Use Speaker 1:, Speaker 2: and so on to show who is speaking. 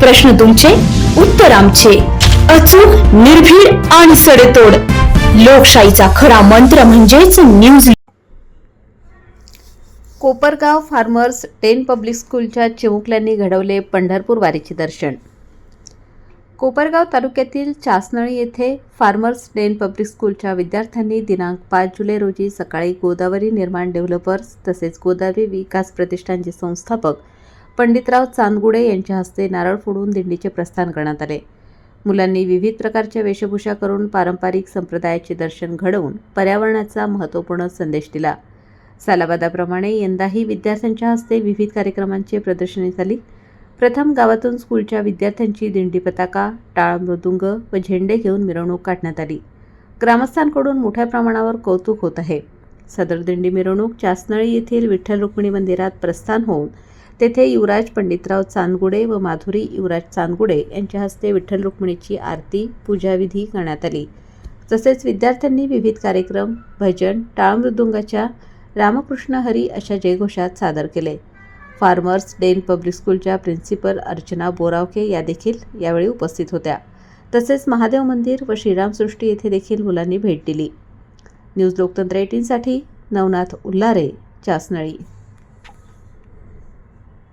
Speaker 1: प्रश्न तुमचे उत्तर आमचे. अचूक निर्भीड आणि सडेतोड. लोकशाहीचा खरा मंत्र म्हणजेच news
Speaker 2: Kopargaon farmers ten public स्कूलच्या चिमुकल्यांनी घडवले पंढरपूर वारीचे दर्शन. कोपरगाव तालुक्यातील चासनळी येथे फार्मर्स डेन पब्लिक स्कूलच्या विद्यार्थ्यांनी दिनांक पाच जुलै रोजी सकाळी गोदावरी निर्माण डेव्हलपर्स तसेच गोदावरी विकास प्रतिष्ठानचे संस्थापक पंडितराव चांदगुडे यांच्या हस्ते नारळ फोडून दिंडीचे प्रस्थान करण्यात आले. मुलांनी विविध प्रकारच्या वेशभूषा करून पारंपरिक संप्रदायाचे दर्शन घडवून पर्यावरणाचा महत्त्वपूर्ण संदेश दिला. सालाबादाप्रमाणे यंदाही विद्यार्थ्यांच्या हस्ते विविध कार्यक्रमांचे प्रदर्शने झाली. प्रथम गावातून स्कूलच्या विद्यार्थ्यांची दिंडी पताका टाळ मृदुंग व झेंडे घेऊन मिरवणूक काढण्यात आली. ग्रामस्थांकडून मोठ्या प्रमाणावर कौतुक होत आहे. सदर दिंडी मिरवणूक चासनळी येथील विठ्ठल रुक्मिणी मंदिरात प्रस्थान होऊन तेथे युवराज पंडितराव चांदगुडे व माधुरी युवराज चांदगुडे यांच्या हस्ते विठ्ठल रुक्मिणीची आरती पूजाविधी करण्यात आली. तसेच विद्यार्थ्यांनी विविध कार्यक्रम भजन टाळमृदुंगाच्या रामकृष्ण हरी अशा जयघोषात सादर केले. फार्मर्स डेन पब्लिक स्कूलच्या प्रिन्सिपल अर्चना बोरावके या देखील यावेळी उपस्थित होत्या. तसेच महादेव मंदिर व श्रीरामसृष्टी येथे देखील मुलांनी भेट दिली. न्यूज लोकतंत्र एटीनसाठी नवनाथ उल्लारे चासनळी.